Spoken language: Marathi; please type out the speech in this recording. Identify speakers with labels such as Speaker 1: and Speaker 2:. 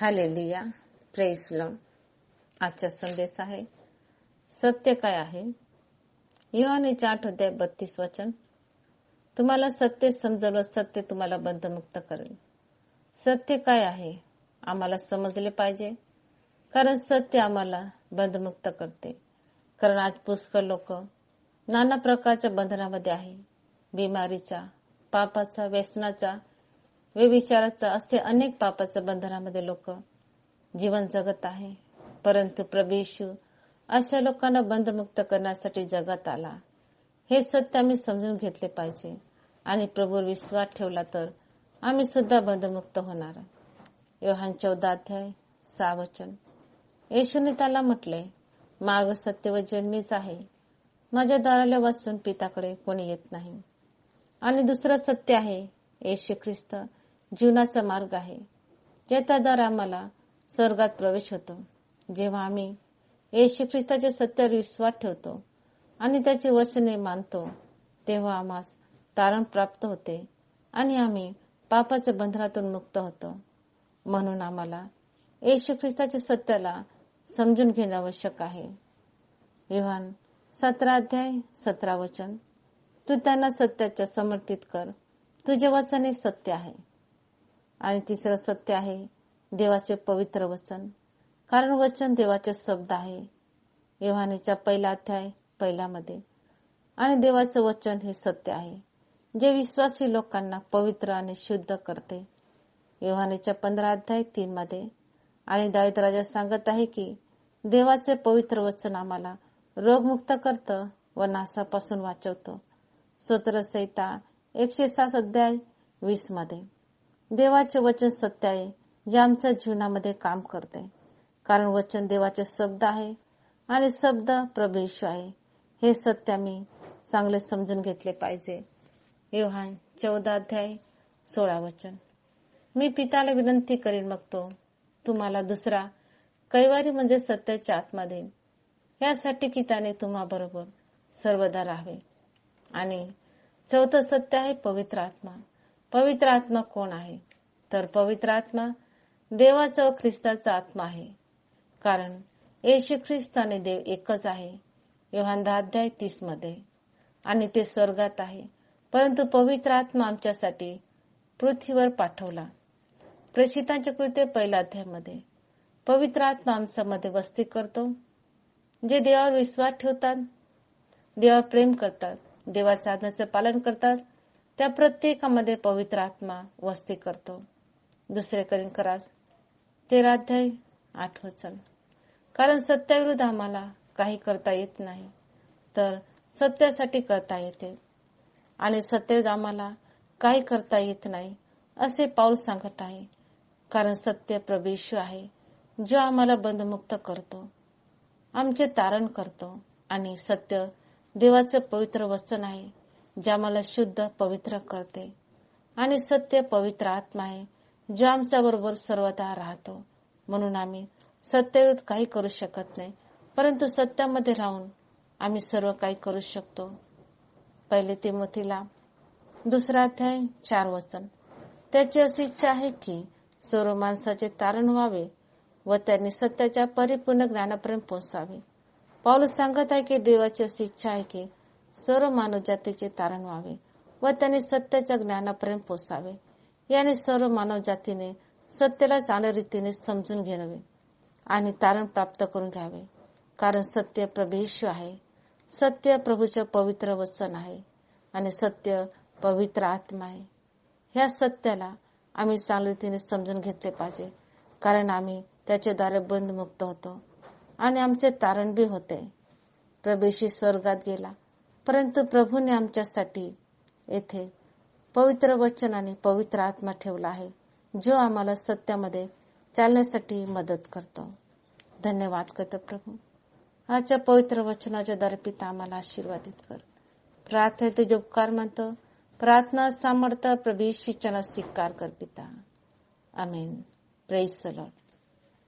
Speaker 1: हालेलिया. प्रेस लॉर्ड आजचा संदेश आहे सत्य काय आहे? युवानेच्या आठ अध्याय बत्तीस वचन. तुम्हाला सत्य समजलं सत्य तुम्हाला बंधमुक्त करेल. सत्य काय आहे? आम्हाला समजले पाहिजे. कारण सत्य आम्हाला बंधमुक्त करते. कारण आज पुष्कळ लोक नाना प्रकारच्या बंधनामध्ये आहे. बिमारीचा पापाचा व्यसनाचा व्यविचाराचं असे अनेक पापाच्या बंधनामध्ये लोक जीवन जगत आहे. परंतु प्रभू अशा लोकांना बंधमुक्त करण्यासाठी जगात आला. हे सत्य आम्ही समजून घेतले पाहिजे. आणि प्रभूवर विश्वास ठेवला तर आम्ही सुद्धा बंधमुक्त होणार. योहान चौदा अध्याय सावचन येशूने त्याला म्हटले माग सत्य व जन्मीच आहे. माझ्या दाराला वाचून पिताकडे कोणी येत नाही. आणि दुसरं सत्य आहे येशू ख्रिस्त जीवनाचा मार्ग आहे ज्याचा द्वारे आम्हाला स्वर्गात प्रवेश होतो. जेव्हा आम्ही येशू ख्रिस्ताच्या सत्यावर विश्वास ठेवतो आणि त्याची वचने मानतो तेव्हा आम्हास तारण प्राप्त होते आणि आम्ही पापाच्या बंधनातून मुक्त होतो. म्हणून आम्हाला येशू ख्रिस्ताच्या सत्याला समजून घेणे आवश्यक आहे. विहान सतरा अध्याय सतरा वचन तू त्यांना सत्याच्या समर्पित कर. तुझे वचन हे सत्य आहे. आणि तिसरं सत्य आहे देवाचे पवित्र वचन. कारण वचन देवाचे शब्द आहे. योहानीचा पहिला अध्याय पहिल्यामध्ये आणि देवाचं वचन हे सत्य आहे जे विश्वासी लोकांना पवित्र आणि शुद्ध करते. योहानीच्या पंधरा अध्याय तीन मध्ये. आणि दावित राजा सांगत आहे की देवाचे पवित्र वचन आम्हाला रोगमुक्त करतं व नासापासून वाचवतं. स्तोत्र संहिता एकशे सात अध्याय वीसमध्ये. देवाचे वचन सत्य आहे जे आमच्या जीवनामध्ये काम करते. कारण वचन देवाचे शब्द आहे आणि शब्द प्रभेश आहे. हे सत्य आम्ही चांगले समजून घेतले पाहिजे. योहान चौदा अध्याय सोळा वचन. मी पिताला विनंती करीन मग तो तुम्हाला दुसरा कैवारी म्हणजे सत्याच्या आत्मा देईन यासाठी की त्याने तुम्हाबरोबर सर्वदा राहावे. आणि चौथं सत्य आहे पवित्र आत्मा. पवित्र आत्मा कोण आहे? तर पवित्र आत्मा देवाचा व ख्रिस्ताचा आत्मा आहे. कारण येशू ख्रिस्त आणि देव एकच आहे. योहान दहा अध्याय तीसमध्ये. आणि ते स्वर्गात आहे. परंतु पवित्र आत्मा आमच्यासाठी पृथ्वीवर पाठवला. प्रेषितांच्या कृत्य पहिल्या अध्यायामध्ये पवित्र आत्मा आमच्यामध्ये वस्ती करतो. जे देवावर विश्वास ठेवतात देवावर प्रेम करतात देवाच्या आज्ञाचं पालन करतात त्या प्रत्येकामध्ये पवित्र आत्मा वस्ती करतो. दुसरे करीन करास. तेरा अध्याय आठ वचन. कारण सत्याविरुद्ध आम्हाला काही करता येत नाही तर सत्यासाठी करता येते. आणि सत्याविरुद्ध आम्हाला काही करता येत नाही असे पाऊल सांगत आहे. कारण सत्य प्रवेश आहे जो आम्हाला बंधमुक्त करतो. आमचे तारण करतो. आणि सत्य देवाचं पवित्र वचन आहे ज्या मला शुद्ध पवित्र करते. आणि सत्य पवित्र आत्मा आहे जो आमच्या बरोबर सर्वदा राहतो. म्हणून आम्ही सत्याविरुद्ध काही करू शकत नाही परंतु सत्यामध्ये राहून आम्ही सर्व काही करू शकतो. पहिले तिमोथीला दुसरा अध्याय चार वचन. त्याची अशी इच्छा आहे की सर्व माणसाचे तारण व्हावे व त्यांनी सत्याच्या परिपूर्ण ज्ञानापर्यंत पोहोचावे. पाऊल सांगत आहे की देवाची अशी इच्छा आहे की सर्व मानव जातीचे तारण व्हावे व त्याने सत्याच्या ज्ञानापर्यंत पोचावे. याने सर्व मानव जातीने सत्याला चांगल्या रीतीने समजून घ्यावे आणि तारण प्राप्त करून घ्यावे. कारण सत्य प्रभेश आहे. सत्य प्रभूचे पवित्र वचन आहे आणि सत्य पवित्र आत्मा आहे. ह्या सत्याला आम्ही चांगल्या रीतीने समजून घेतले पाहिजे. कारण आम्ही त्याच्याद्वारे बंधमुक्त होतो आणि आमचे तारण बी होते. प्रभेशी स्वर्गात गेला. परंतु प्रभूने आमच्यासाठी येथे पवित्र वचन आणि पवित्र आत्मा ठेवला आहे जो आम्हाला सत्यामध्ये चालण्यासाठी मदत करतो. धन्यवाद करतो प्रभू. आजच्या पवित्र वचनाच्या द्वारे पिता आम्हाला आशीर्वादित कर. प्रार्थना तुझे उपकार म्हणतो प्रार्थना सामर्थ्य प्रभू शिक्षणात स्वीकार कर पिता. आमेन. Press Lord